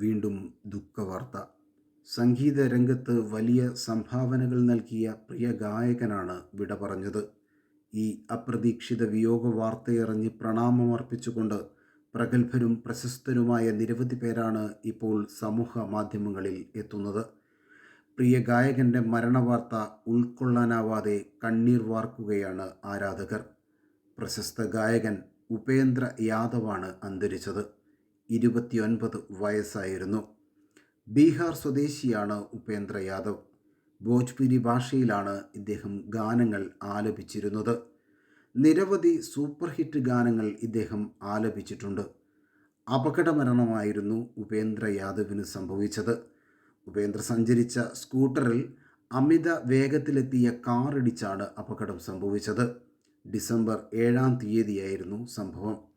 വീണ്ടും ദുഃഖവാർത്ത. സംഗീത രംഗത്ത് വലിയ സംഭാവനകൾ നൽകിയ പ്രിയ ഗായകനാണ് വിട പറഞ്ഞത്. ഈ അപ്രതീക്ഷിത വിയോഗ വാർത്തയറിഞ്ഞ് പ്രണാമമർപ്പിച്ചുകൊണ്ട് പ്രഗത്ഭരും പ്രശസ്തരുമായ നിരവധി പേരാണ് ഇപ്പോൾ സമൂഹ മാധ്യമങ്ങളിൽ എത്തുന്നത്. പ്രിയ ഗായകന്റെ മരണവാർത്ത ഉൾക്കൊള്ളാനാവാതെ കണ്ണീർ വാർക്കുകയാണ് ആരാധകർ. പ്രശസ്ത ഗായകൻ ഉപേന്ദ്ര യാദവാണ് അന്തരിച്ചത്. ഇരുപത്തിയൊൻപത് വയസ്സായിരുന്നു. ബീഹാർ സ്വദേശിയാണ് ഉപേന്ദ്ര യാദവ്. ഭോജ്പുരി ഭാഷയിലാണ് ഇദ്ദേഹം ഗാനങ്ങൾ ആലപിച്ചിരുന്നത്. നിരവധി സൂപ്പർ ഹിറ്റ് ഗാനങ്ങൾ ഇദ്ദേഹം ആലപിച്ചിട്ടുണ്ട്. അപകടമരണമായിരുന്നു ഉപേന്ദ്ര യാദവിന് സംഭവിച്ചത്. ഉപേന്ദ്ര സഞ്ചരിച്ച സ്കൂട്ടറിൽ അമിത വേഗത്തിലെത്തിയ കാറിടിച്ചാണ് അപകടം സംഭവിച്ചത്. ഡിസംബർ ഏഴാം തീയതിയായിരുന്നു സംഭവം.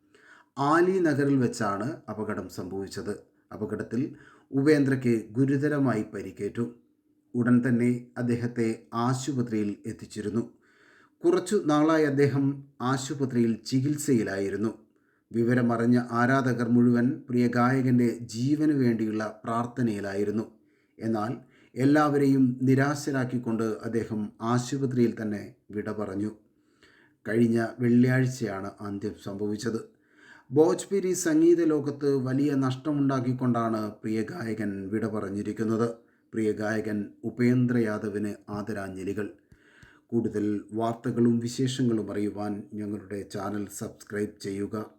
ആലി നഗറിൽ വെച്ചാണ് അപകടം സംഭവിച്ചത്. അപകടത്തിൽ ഉപേന്ദ്രയ്ക്ക് ഗുരുതരമായി പരിക്കേറ്റു. ഉടൻ തന്നെ അദ്ദേഹത്തെ ആശുപത്രിയിൽ എത്തിച്ചിരുന്നു. കുറച്ചു നാളായി അദ്ദേഹം ആശുപത്രിയിൽ ചികിത്സയിലായിരുന്നു. വിവരമറിഞ്ഞ ആരാധകർ മുഴുവൻ പ്രിയ ഗായകന്റെ ജീവന് വേണ്ടിയുള്ള പ്രാർത്ഥനയിലായിരുന്നു. എന്നാൽ എല്ലാവരെയും നിരാശരാക്കിക്കൊണ്ട് അദ്ദേഹം ആശുപത്രിയിൽ തന്നെ വിട പറഞ്ഞു കഴിഞ്ഞ വെള്ളിയാഴ്ചയാണ് അന്ത്യം സംഭവിച്ചത്. ഭോജ്പുരി സംഗീത ലോകത്ത് വലിയ നഷ്ടമുണ്ടാക്കിക്കൊണ്ടാണ് പ്രിയ ഗായകൻ വിട പറഞ്ഞിരിക്കുന്നത്. പ്രിയ ഗായകൻ ഉപേന്ദ്ര യാദവിന് ആദരാഞ്ജലികൾ. കൂടുതൽ വാർത്തകളും വിശേഷങ്ങളും അറിയുവാൻ ഞങ്ങളുടെ ചാനൽ സബ്സ്ക്രൈബ് ചെയ്യുക.